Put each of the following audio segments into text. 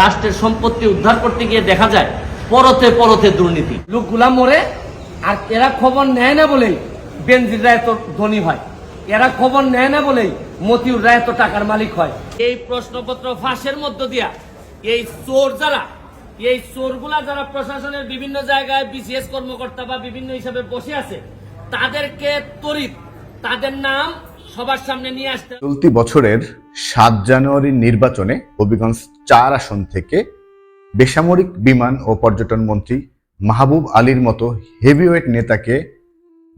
রাষ্ট্রের সম্পত্তি উদ্ধার করতে গিয়ে দেখা যায় পরতে পরতে দুর্নীতি। লোকগুলা মরে আর এরা খবর নেয় না বলেই বেনজিররা এত ধনী হয়। এরা খবর নেয় না বলেই মতিউররা এত টাকার মালিক হয়। এই প্রশ্নপত্র ফাঁসের মধ্য দিয়া এই চোর যারা এই চোরগুলা যারা প্রশাসনের বিভিন্ন জায়গায় বিসিএস কর্মকর্তা বা বিভিন্ন হিসাবে বসে আছে তাদেরকে তরিত তাদের নাম সবার সামনে নিয়ে আসতে চলতি বছরের সাত জানুয়ারির নির্বাচনে হবিগঞ্জ চার আসন থেকে বেসামরিক বিমান ও পর্যটন মন্ত্রী মাহবুব আলীর মতো হেভিওয়েট নেতাকে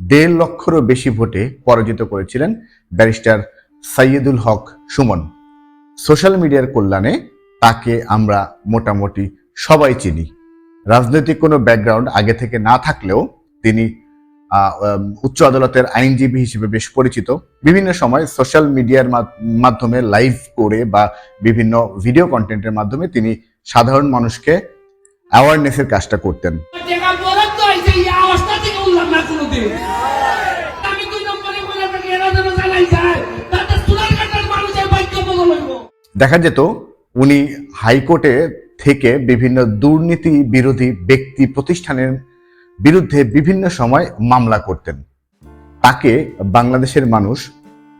দেড় লক্ষেরও বেশি ভোটে পরাজিত করেছিলেন ব্যারিস্টার সাইয়েদুল হক সুমন। সোশ্যাল মিডিয়ার কল্যাণে তাকে আমরা মোটামুটি সবাই চিনি। রাজনৈতিক কোনো ব্যাকগ্রাউন্ড আগে থেকে না থাকলেও তিনি উচ্চ আদালতের আইনজীবী হিসেবে বেশ পরিচিত। বিভিন্ন সময় সোশ্যাল মিডিয়ার মাধ্যমে লাইভ করে বা বিভিন্ন ভিডিও কন্টেন্টের মাধ্যমে তিনি সাধারণ মানুষকে অ্যাওয়ারনেসের কাজটা করতেন। দেখা যেত উনি হাইকোর্টে থেকে বিভিন্ন দুর্নীতি বিরোধী ব্যক্তি প্রতিষ্ঠানের বিরুদ্ধে বিভিন্ন সময় মামলা করতেন। তাকে বাংলাদেশের মানুষ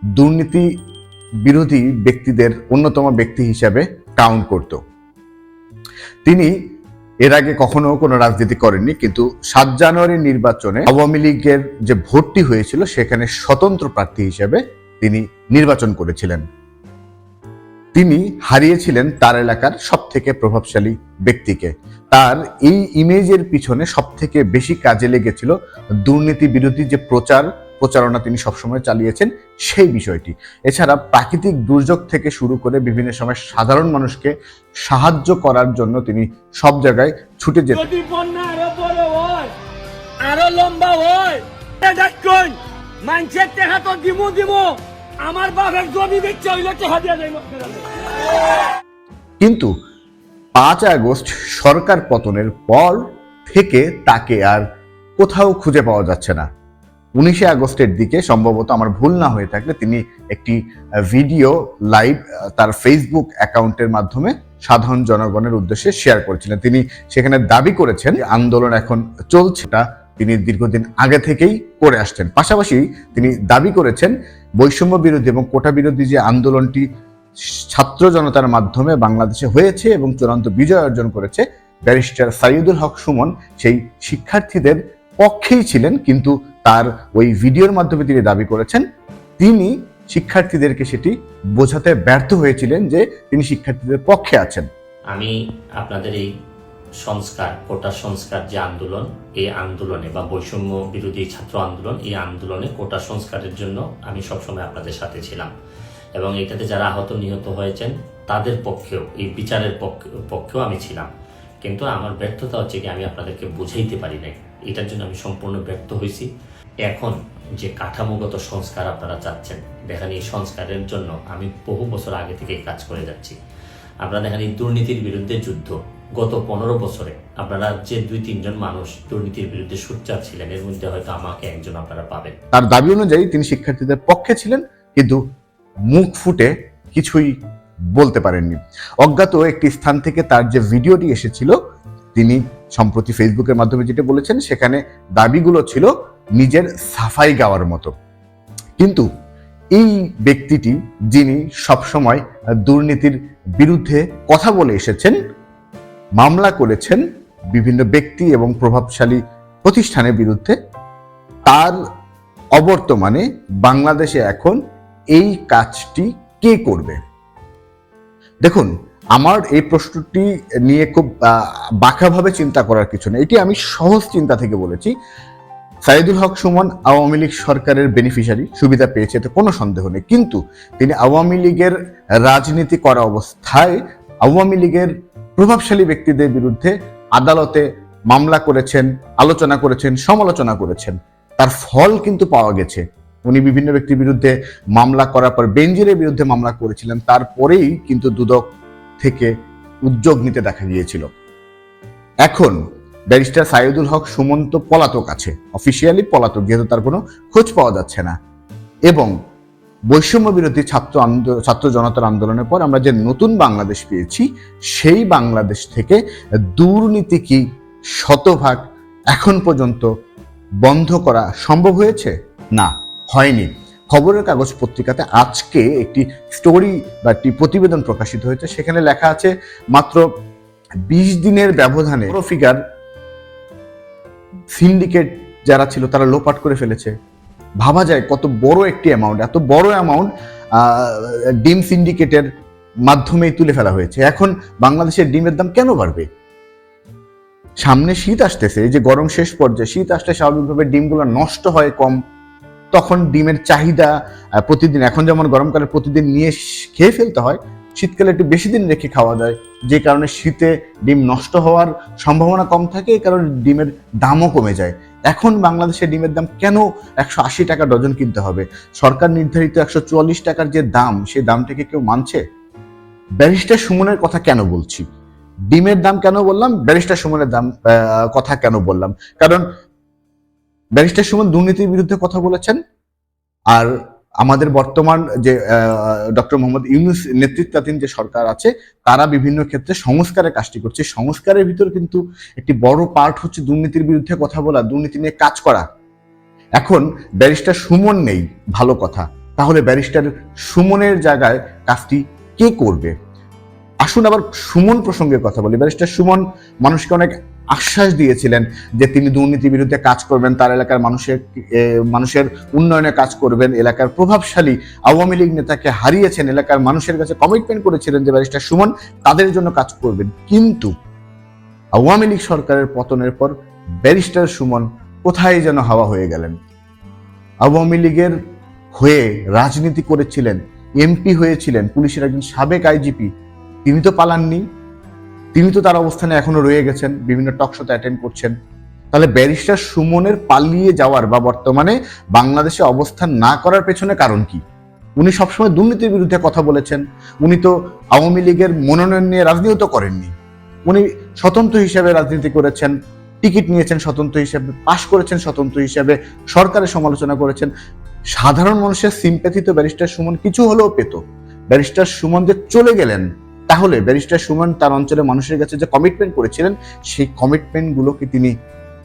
দুর্নীতি বিরোধী ব্যক্তিদের অন্যতম ব্যক্তি হিসাবে কাউন্ট করত। তিনি এর আগে কখনো কোনো রাজনীতি করেননি, কিন্তু সাত জানুয়ারির নির্বাচনে আওয়ামী লীগের যে ভোটটি হয়েছিল, সেখানে স্বতন্ত্র প্রার্থী হিসেবে তিনি নির্বাচন করেছিলেন। তিনি হারিয়েছিলেন তার এলাকার সব থেকে প্রভাবশালী ব্যক্তিকে। তার এই ইমেজের পিছনে সব থেকে বেশি কাজে লেগেছিল দুর্নীতি বিরোধী যে প্রচার, প্রচারণা তিনি সবসময় চালিয়েছেন, সেই বিষয়টি। এছাড়া প্রাকৃতিক দুর্যোগ থেকে শুরু করে বিভিন্ন সময় সাধারণ মানুষকে সাহায্য করার জন্য তিনি সব জায়গায় ছুটে যেতেন। আরও লম্বা হয় মানুষের টেকা তো আমার বাপের জমি বেচে কিন্তু পাঁচ আগস্ট সরকার পতনের পর থেকে তাকে আর কোথাও খুঁজে পাওয়া যাচ্ছে না। উনিশে আগস্টের দিকে সম্ভবত আমার ভুল না হয়ে থাকলে তিনি একটি ভিডিও লাইভ তার ফেসবুক অ্যাকাউন্টের মাধ্যমে সাধারণ জনগণের উদ্দেশ্যে শেয়ার করেছিলেন। তিনি সেখানে দাবি করেছেন, আন্দোলন এখন চলছে। তিনি দীর্ঘদিন আগে থেকেই করে আসছেন। পাশাপাশি তিনি দাবি করেছেন, বৈষম্য বিরোধী এবং কোটা বিরোধী যে আন্দোলনটি ছাত্র জনতার মাধ্যমে বাংলাদেশে হয়েছে এবং চূড়ান্ত বিজয় অর্জন করেছে, ব্যারিস্টার সাইদুল হক সুমন সেই শিক্ষার্থীদের পক্ষেই ছিলেন, কিন্তু তার ওই ভিডিওর মাধ্যমে তিনি দাবি করেছেন, তিনি শিক্ষার্থীদেরকে সেটি বোঝাতে ব্যর্থ হয়েছিলেন যে তিনি শিক্ষার্থীদের পক্ষে আছেন। আমি আপনাদের এই সংস্কার, কোটা সংস্কার যে আন্দোলন, এই আন্দোলনে বা বৈষম্য বিরোধী ছাত্র আন্দোলন, এই আন্দোলনে কোটা সংস্কারের জন্য আমি সবসময় আপনাদের সাথে ছিলাম। এবং এটাতে যারা আহত নিহত হয়েছেন, তাদের পক্ষেও, এই বিচারের পক্ষে, পক্ষেও আমি ছিলাম। কিন্তু আমার ব্যর্থতা হচ্ছে কি, আমি আপনাদেরকে বুঝাইতে পারি নাই। এটার জন্য আমি সম্পূর্ণ ব্যর্থ হয়েছি এখন যে কাঠামোগত সংস্কার আপনারা চাচ্ছেন, দেখেন এই সংস্কারের জন্য আমি বহু বছর আগে থেকে কাজ করে যাচ্ছি। আপনারা দেখেন এই দুর্নীতির বিরুদ্ধে যুদ্ধ। গত পনেরো বছরে আপনারা যে দুই, তিনজন মানুষ দুর্নীতির বিরুদ্ধে সোচ্চার ছিলেন, এর মধ্যে হয়তো আমাকে একজন আপনারা পাবেন। তার দাবি অনুযায়ী তিনি শিক্ষার্থীদের পক্ষে ছিলেন, কিন্তু মুখ ফুটে কিছুই বলতে পারেননি। অজ্ঞাত একটি স্থান থেকে তার যে ভিডিওটি এসেছিল, তিনি সম্প্রতি ফেসবুকের মাধ্যমে যেটা বলেছেন, সেখানে দাবিগুলো ছিল নিজের সাফাই গাওয়ার মতো। কিন্তু এই ব্যক্তিটি, যিনি সবসময় দুর্নীতির বিরুদ্ধে কথা বলে এসেছেন মামলা করেছেন বিভিন্ন ব্যক্তি এবং প্রভাবশালী প্রতিষ্ঠানের বিরুদ্ধে। তার অবর্তমানে বাংলাদেশে এখন এই কাজটি কে করবে? দেখুন, আমার এই প্রশ্নটি নিয়ে খুব বাঁকাভাবে চিন্তা করার কিছু নেই। এটি আমি সহজ চিন্তা থেকে বলেছি। সাইদুল হক সুমন আওয়ামী লীগ সরকারের বেনিফিশিয়ারি সুবিধা পেয়েছে, এতে কোনো সন্দেহ নেই। কিন্তু তিনি আওয়ামী লীগের রাজনীতি করা অবস্থায় আওয়ামী লীগের প্রভাবশালী ব্যক্তিদের বিরুদ্ধে আদালতে মামলা করেছেন, আলোচনা করেছেন, সমালোচনা করেছেন। তার ফল কিন্তু পাওয়া গেছে। উনি বিভিন্ন ব্যক্তির বিরুদ্ধে মামলা করার পর, বেঞ্জিরের বিরুদ্ধে মামলা করেছিলেন, তারপরেই কিন্তু দুদক থেকে উদ্যোগ নিতে দেখা গিয়েছিল। এখন ব্যারিস্টার সাইদুল হক সুমন্ত পলাতক আছে। অফিসিয়ালি পলাতক, যেহেতু তার কোনো খোঁজ পাওয়া যাচ্ছে না। এবং বৈষম্য বিরোধী ছাত্র ছাত্র জনতার আন্দোলনের পর আমরা যে নতুন বাংলাদেশ পেয়েছি, সেই বাংলাদেশ থেকে দুর্নীতি কি শতভাগ এখন পর্যন্ত বন্ধ করা সম্ভব হয়েছে? না, হয়নি। খবরের কাগজ পত্রিকাতে আজকে একটি স্টোরি বা একটি প্রতিবেদন প্রকাশিত হয়েছে, সেখানে লেখা আছে, মাত্র বিশ দিনের ব্যবধানে ফিগার সিন্ডিকেট যারা ছিল তারা লোপাট করে ফেলেছে। ভাবা যায় কত বড় একটি অ্যামাউন্ট এত বড় অ্যামাউন্ট ডিম সিন্ডিকেটের মাধ্যমেই তুলে ফেলা হয়েছে। এখন বাংলাদেশের ডিমের দাম কেন বাড়বে? সামনে শীত আসতেছে যে গরম শেষ পর্যায়ে, শীত আসলে স্বাভাবিকভাবে ডিমগুলো নষ্ট হয় কম। তখন ডিমের চাহিদা প্রতিদিন, এখন যেমন গরমকালে প্রতিদিন নিয়ে খেয়ে ফেলতে হয় শীতকালে একটু বেশি দিন রেখে খাওয়া যায়। যে কারণে শীতে ডিম নষ্ট হওয়ার সম্ভাবনা কম থাকে, এই কারণে ডিমের দামও কমে যায়। এখন বাংলাদেশে ডিমের দাম কেন একশো আশি টাকা ডজন কিনতে হবে? সরকার নির্ধারিত একশো চুয়াল্লিশ টাকার যে দাম, সেই দামটাকে কেউ মানছে? ব্যারিস্টার সুমনের কথা কেন বলছি? ডিমের দাম কেন বললাম? ব্যারিস্টার সুমনের দাম কথা কেন বললাম? কারণ ব্যারিস্টার সুমন দুর্নীতির বিরুদ্ধে কথা বলেছেন, আর আমাদের বর্তমান যে ডক্টর মোহাম্মদ ইউনুস নেতৃত্বাধীন যে সরকার আছে, তারা বিভিন্ন ক্ষেত্রে সংস্কারের কাজটি করছে। সংস্কারের ভিতর কিন্তু একটি বড় পার্ট হচ্ছে দুর্নীতির বিরুদ্ধে কথা বলা, দুর্নীতি নিয়ে কাজ করা। এখন ব্যারিস্টার সুমন নেই, ভালো কথা। তাহলে ব্যারিস্টার সুমনের জায়গায় কাজটি কে করবে? আসুন আবার সুমন প্রসঙ্গে কথা বলি। ব্যারিস্টার সুমন মানুষকে অনেক আশ্বাস দিয়েছিলেন যে তিনি দুর্নীতি বিরুদ্ধে কাজ করবেন, তার এলাকার মানুষের মানুষের উন্নয়নে কাজ করবেন, এলাকার প্রভাবশালী আওয়ামী লীগ নেতাকে হারিয়েছেন, এলাকার মানুষের কাছে কমিটমেন্ট করেছিলেন যে ব্যারিস্টার সুমন তাদের জন্য কাজ করবেন। কিন্তু আওয়ামী লীগ সরকারের পতনের পর ব্যারিস্টার সুমন কোথায় যেন হাওয়া হয়ে গেলেন? আওয়ামী লীগের হয়ে রাজনীতি করেছিলেন, এমপি হয়েছিলেন, পুলিশের একজন সাবেক আইজিপি, তিনি তো পালাননি। তিনি তো তার অবস্থানে এখনও রয়ে গেছেন, বিভিন্ন টক টকশোতে অ্যাটেন্ড করছেন। তাহলে ব্যারিস্টার সুমনের পালিয়ে যাওয়ার বা বর্তমানে বাংলাদেশে অবস্থান না করার পেছনে কারণ কি? উনি সবসময় দুর্নীতির বিরুদ্ধে কথা বলেছেন। উনি তো আওয়ামী লীগের মনোনয়ন নিয়ে রাজনীতি তো করেননি। উনি স্বতন্ত্র হিসেবে রাজনীতি করেছেন, টিকিট নিয়েছেন স্বতন্ত্র হিসেবে, পাশ করেছেন স্বতন্ত্র হিসেবে, সরকারের সমালোচনা করেছেন। সাধারণ মানুষের সিম্প্যাথি তো ব্যারিস্টার সুমন কিছু হলেও পেত। ব্যারিস্টার সুমন যে চলে গেলেন তাহলে ব্যারিস্টার সুমন তার অঞ্চলের মানুষের কাছে যে কমিটমেন্ট করেছিলেন, সেই কমিটমেন্টগুলো কি তিনি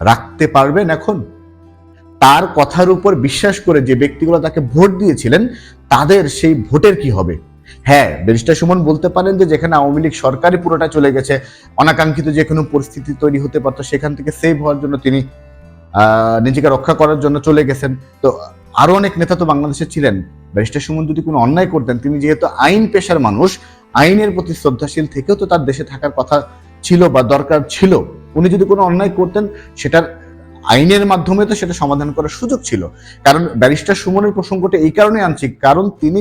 রাখতে পারবেন এখন। তার কথার উপর বিশ্বাস করে যে ব্যক্তিগুলো তাকে ভোট দিয়েছিলেন, তাদের সেই ভোটের কি হবে? হ্যাঁ ব্যারিস্টার সুমন বলতে পারেন যে যেখানে আওয়ামী লীগ সরকারই পুরোটা চলে গেছে, অনাকাঙ্ক্ষিত যে কোনো পরিস্থিতি তৈরি হতে পারতো, সেখান থেকে সেভ হওয়ার জন্য তিনি নিজেকে রক্ষা করার জন্য চলে গেছেন। তো আরও অনেক নেতা তো বাংলাদেশে ছিলেন। ব্যারিস্টার সুমন যদি কোনো অন্যায় করতেন, তিনি যেহেতু আইন পেশার মানুষ আইনের প্রতি শ্রদ্ধাশীল থেকেও তো তার দেশে থাকার কথা ছিল বা দরকার ছিল। উনি যদি কোনো অন্যায় করতেন, সেটার আইনের মাধ্যমে তো সেটা সমাধান করার সুযোগ ছিল। কারণ ব্যারিস্টার সুমনের প্রসঙ্গটা এই কারণে আনছি কারণ তিনি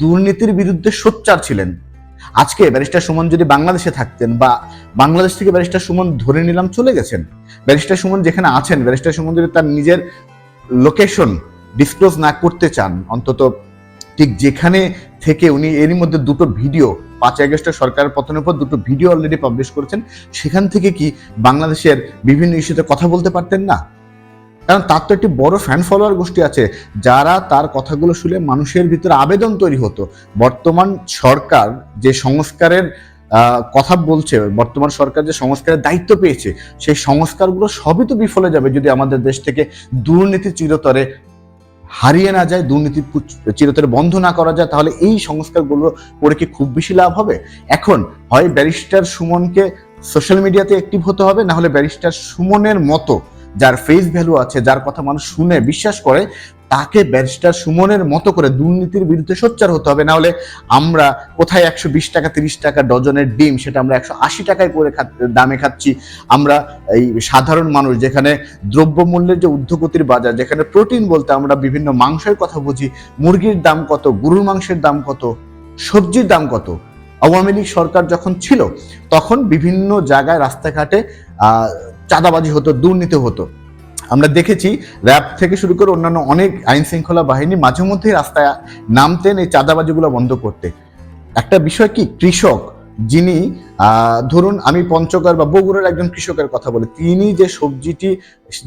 দুর্নীতির বিরুদ্ধে সোচ্চার ছিলেন। আজকে ব্যারিস্টার সুমন যদি বাংলাদেশে থাকতেন বা বাংলাদেশ থেকে ব্যারিস্টার সুমন ধরে নিলাম চলে গেছেন, ব্যারিস্টার সুমন যেখানে আছেন, ব্যারিস্টার সুমন যদি তার নিজের লোকেশন ডিসক্লোজ না করতে চান, অন্তত ঠিক যেখানে থেকে উনি এরই মধ্যে দুটো ভিডিও পাঁচ আগস্টের সরকারের পতনের পর দুটো ভিডিও অলরেডি পাবলিশ করেছেন। সেখান থেকে কি বাংলাদেশের বিভিন্ন ইস্যুতে কথা বলতে পারতেন না? কারণ তার তো একটি বড় ফ্যান ফলোয়ার গোষ্ঠী আছে, যারা তার কথাগুলো শুনে মানুষের ভিতরে আবেদন তৈরি হতো। বর্তমান সরকার যে সংস্কারের কথা বলছে, বর্তমান সরকার যে সংস্কারের দায়িত্ব পেয়েছে, সেই সংস্কারগুলো সবই তো বিফলে যাবে যদি আমাদের দেশ থেকে দুর্নীতি চিরতরে হারিয়ে না যায়, দুর্নীতি চিরতরে বন্ধ না করা যায়, তাহলে এই সংস্কারগুলো করে কি খুব বেশি লাভ হবে? এখন হয় ব্যারিস্টার সুমনকে সোশ্যাল মিডিয়াতে অ্যাক্টিভ হতে হবে, না হলে ব্যারিস্টার সুমনের মতো যার ফেস ভ্যালু আছে, যার কথা মানুষ শুনে, বিশ্বাস করে তাকে ব্যারিস্টার সুমনের মতো করে দুর্নীতির বিরুদ্ধে সোচ্চার হতে হবে। না হলে আমরা কোথায় একশো বিশ টাকা, তিরিশ টাকা ডজনের ডিম, সেটা আমরা একশো আশি টাকায় করে দামে খাচ্ছি। আমরা এই সাধারণ মানুষ যেখানে দ্রব্যমূল্যের যে ঊর্ধ্বগতির বাজার, যেখানে প্রোটিন বলতে আমরা বিভিন্ন মাংসের কথা বুঝি, মুরগির দাম কত, গরুর মাংসের দাম কত, সবজির দাম কত, আওয়ামী লীগ সরকার যখন ছিল, তখন বিভিন্ন জায়গায় রাস্তাঘাটে চাঁদাবাজি হতো, দুর্নীতি হতো। আমরা দেখেছি র্যাব থেকে শুরু করে অন্যান্য অনেক আইন শৃঙ্খলা বাহিনী মাঝে মধ্যেই রাস্তায় নামতেন এই চাঁদাবাজিগুলো বন্ধ করতে। একটা বিষয় কি? কৃষক যিনি ধরুন আমি পঞ্চগড় বা বগুড়ার একজন কৃষকের কথা বলি, তিনি যে সবজিটি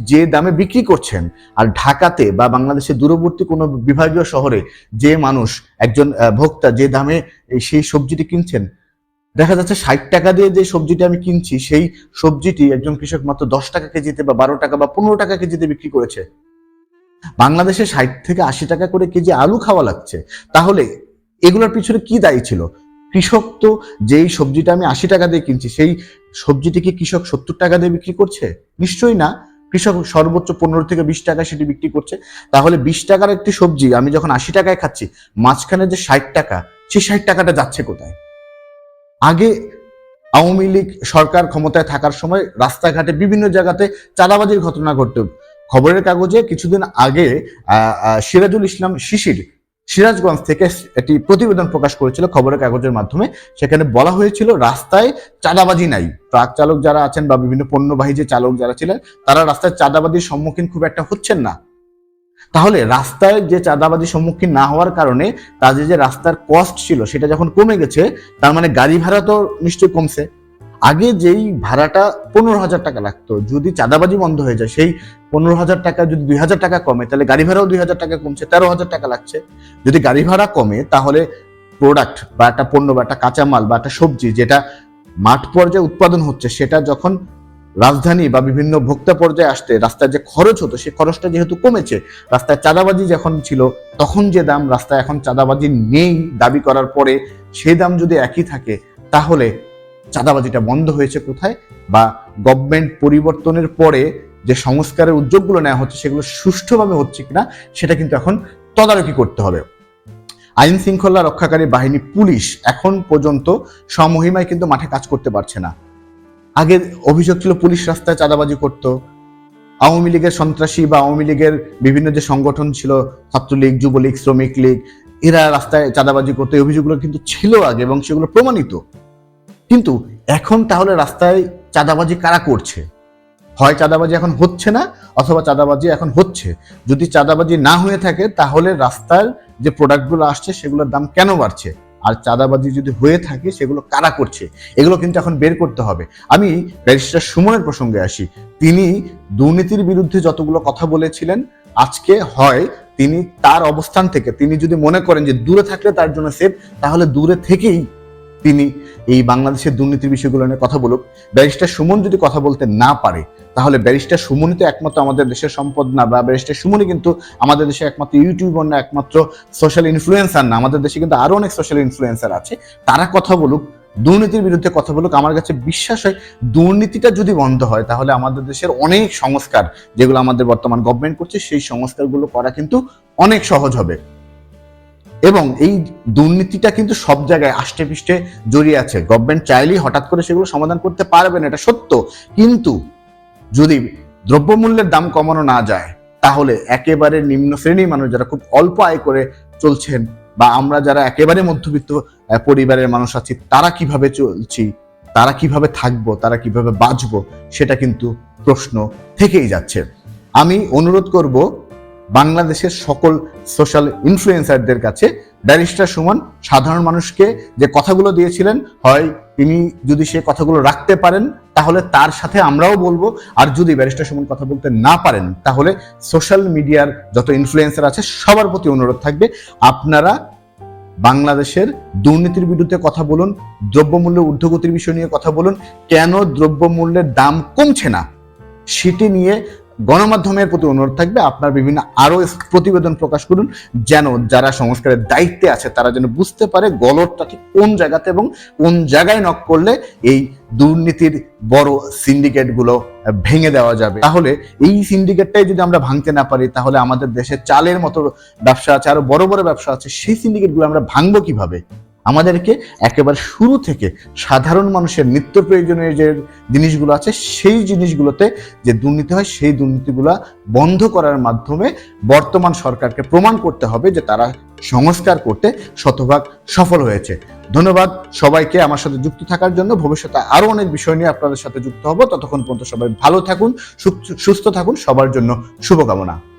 যে দামে বিক্রি করছেন, আর ঢাকাতে বা বাংলাদেশের দূরবর্তী কোনো বিভাগীয় শহরে যে মানুষ, একজন ভোক্তা যে দামে সেই সবজিটি কিনছেন দেখা যাচ্ছে ষাট টাকা দিয়ে যে সবজিটি আমি কিনছি, সেই সবজিটি একজন কৃষক মাত্র দশ টাকা কেজিতে বা বারো টাকা বা পনেরো টাকা কেজিতে বিক্রি করেছে। বাংলাদেশে ষাট থেকে আশি টাকা করে কেজি আলু খাওয়া লাগছে। তাহলে এগুলোর পিছনে কি দায়ী ছিল? কৃষক তো যেই সবজিটা আমি আশি টাকা দিয়ে কিনছি, সেই সবজিটি কি কৃষক সত্তর টাকা দিয়ে বিক্রি করছে? নিশ্চয়ই না। কৃষক সর্বোচ্চ পনেরো থেকে বিশ টাকা সেটি বিক্রি করছে। তাহলে বিশ টাকার একটি সবজি আমি যখন আশি টাকায় খাচ্ছি, মাঝখানে যে ষাট টাকা, সেই ষাট টাকাটা যাচ্ছে কোথায়? আগে আওয়ামী লীগ সরকার ক্ষমতায় থাকার সময় রাস্তাঘাটে বিভিন্ন জায়গাতে চাঁদাবাজির ঘটনা ঘটত। খবরের কাগজে কিছুদিন আগে সিরাজুল ইসলাম শিশির সিরাজগঞ্জ থেকে একটি প্রতিবেদন প্রকাশ করেছিল খবরের কাগজের মাধ্যমে। সেখানে বলা হয়েছিল, রাস্তায় চাঁদাবাজি নাই। ট্রাক চালক যারা আছেন বা বিভিন্ন পণ্যবাহী যে চালক যারা ছিলেন, তারা রাস্তায় চাঁদাবাজির সম্মুখীন খুব একটা হচ্ছেন না। তাহলে রাস্তায় যে চাঁদাবাজির সম্মুখীন না হওয়ার কারণে তাদের যে রাস্তার কস্ট ছিল সেটা যখন কমে গেছে, তার মানে গাড়ি ভাড়া তো নিশ্চয়ই কমছে। আগে যেই ভাড়াটা পনেরো হাজার টাকা লাগতো, যদি চাঁদাবাজি বন্ধ হয়ে যায়, সেই পনেরো হাজার টাকা যদি দুই হাজার টাকা কমে, তাহলে গাড়ি ভাড়াও দুই হাজার টাকা কমছে, তেরো হাজার টাকা লাগছে। যদি গাড়ি ভাড়া কমে, তাহলে প্রোডাক্ট বা একটা পণ্য বা একটা কাঁচামাল বা একটা সবজি, যেটা মাঠ পর্যায়ে উৎপাদন হচ্ছে, সেটা যখন রাজধানী বা বিভিন্ন ভোক্তা পর্যায়ে আসতে রাস্তায় যে খরচ হতো, সেই খরচটা যেহেতু কমেছে, রাস্তায় চাঁদাবাজি যখন ছিল, তখন যে দাম রাস্তায় এখন চাঁদাবাজি নেই দাবি করার পরে সেই দাম যদি একই থাকে, তাহলে চাঁদাবাজিটা বন্ধ হয়েছে কোথায়? বা গভর্নমেন্ট পরিবর্তনের পরে যে সংস্কারের উদ্যোগগুলো নেওয়া হচ্ছে, সেগুলো সুষ্ঠুভাবে হচ্ছে কিনা, সেটা কিন্তু এখন তদারকি করতে হবে। আইন শৃঙ্খলা রক্ষাকারী বাহিনী, পুলিশ এখন পর্যন্ত সমহিমায় কিন্তু মাঠে কাজ করতে পারছে না। আগে অভিযোগ ছিল পুলিশ রাস্তায় চাঁদাবাজি করতো। আওয়ামী লীগের সন্ত্রাসী বা আওয়ামী লীগের বিভিন্ন যে সংগঠন ছিল, ছাত্রলীগ, যুবলীগ, শ্রমিক লীগ, এরা রাস্তায় চাঁদাবাজি করতো। এই অভিযোগগুলো কিন্তু ছিল আগে এবং সেগুলো প্রমাণিত। কিন্তু এখন তাহলে রাস্তায় চাঁদাবাজি কারা করছে? হয় চাঁদাবাজি এখন হচ্ছে না, অথবা চাঁদাবাজি এখন হচ্ছে। যদি চাঁদাবাজি না হয়ে থাকে, তাহলে রাস্তার যে প্রোডাক্টগুলো আসছে, সেগুলোর দাম কেন বাড়ছে? আর চাঁদাবাজি যদি হয়ে থাকে, সেগুলো কারা করছে? এগুলো কিন্তু এখন বের করতে হবে। আমি ব্যারিস্টার সুমনের প্রসঙ্গে আসি। তিনি দুর্নীতির বিরুদ্ধে যতগুলো কথা বলেছিলেন, আজকে হয় তিনি তার অবস্থান থেকে, তিনি যদি মনে করেন যে দূরে থাকলে তার জন্য সেফ তাহলে দূরে থেকেই তিনি এই বাংলাদেশের দুর্নীতির বিষয়গুলো নিয়ে কথা বলুক। ব্যারিস্টার সুমন যদি কথা বলতে না পারে, তাহলে ব্যারিস্টার সুমনই তো একমাত্র আমাদের দেশের সম্পদ না, বা ব্যারিস্টার সুমনই কিন্তু আমাদের দেশে একমাত্র ইউটিউবার না, একমাত্র সোশ্যাল ইনফ্লুয়েন্সার না। আমাদের দেশে কিন্তু আরও অনেক সোশ্যাল ইনফ্লুয়েন্সার আছে। তারা কথা বলুক, দুর্নীতির বিরুদ্ধে কথা বলুক, আমার কাছে বিশ্বাস হয় দুর্নীতিটা যদি বন্ধ হয়, তাহলে আমাদের দেশের অনেক সংস্কার যেগুলো আমাদের বর্তমান গভর্নমেন্ট করছে, সেই সংস্কারগুলো করা কিন্তু অনেক সহজ হবে। এবং এই দুর্নীতিটা কিন্তু সব জায়গায় আষ্টে পৃষ্ঠে জড়িয়ে আছে। গভর্নমেন্ট চাইলেই হঠাৎ করে সেগুলো সমাধান করতে পারবে না, এটা সত্য। কিন্তু যদি দ্রব্যমূল্যের দাম কমানো না যায়, তাহলে একেবারে নিম্ন শ্রেণির মানুষ যারা খুব অল্প আয় করে চলছেন বা আমরা যারা একেবারে মধ্যবিত্ত পরিবারের মানুষ আছি, তারা কীভাবে চলছি, তারা কীভাবে থাকব, তারা কীভাবে বাঁচবো, সেটা কিন্তু প্রশ্ন থেকেই যাচ্ছে। আমি অনুরোধ করব বাংলাদেশের সকল সোশ্যাল ইনফ্লুয়েন্সারদের কাছে ব্যারিস্টার সুমন সাধারণ মানুষকে যে কথাগুলো দিয়েছিলেন, হয় তিনি যদি সে কথাগুলো রাখতে পারেন, তাহলে তার সাথে আমরাও বলব। আর যদি ব্যারিস্টার সুমন কথা বলতে না পারেন, তাহলে সোশ্যাল মিডিয়ার যত ইনফ্লুয়েন্সার আছে, সবার প্রতি অনুরোধ থাকবে, আপনারা বাংলাদেশের দুর্নীতির বিরুদ্ধে কথা বলুন, দ্রব্যমূল্য ঊর্ধ্বগতির বিষয় নিয়ে কথা বলুন, কেন দ্রব্যমূল্যের দাম কমছে না? সেটি নিয়ে গণমাধ্যমের প্রতি অনুরোধ থাকবে, আপনার বিভিন্ন আরও প্রতিবেদন প্রকাশ করুন, যেন যারা সংস্কারের দায়িত্বে আছে, তারা যেন বুঝতে পারে গলতটা ঠিক কোন জায়গাতে এবং কোন জায়গায় নক করলে এই দুর্নীতির বড় সিন্ডিকেটগুলো ভেঙে দেওয়া যাবে। তাহলে এই সিন্ডিকেটটাই যদি আমরা ভাঙতে না পারি, তাহলে আমাদের দেশে চালের মতো ব্যবসা আছে আরও বড় বড় ব্যবসা আছে, সেই সিন্ডিকেটগুলো আমরা ভাঙবো কীভাবে? আমাদেরকে একেবারে শুরু থেকে সাধারণ মানুষের নিত্য প্রয়োজনীয় যে জিনিসগুলো আছে, সেই জিনিসগুলোতে যে দুর্নীতি হয়, সেই দুর্নীতিগুলা বন্ধ করার মাধ্যমে বর্তমান সরকারকে প্রমাণ করতে হবে যে তারা সংস্কার করতে শতভাগ সফল হয়েছে। ধন্যবাদ সবাইকে আমার সাথে যুক্ত থাকার জন্য। ভবিষ্যতে আরও অনেক বিষয় নিয়ে আপনাদের সাথে যুক্ত হব। ততক্ষণ পর্যন্ত সবাই ভালো থাকুন সুস্থ থাকুন। সবার জন্য শুভকামনা।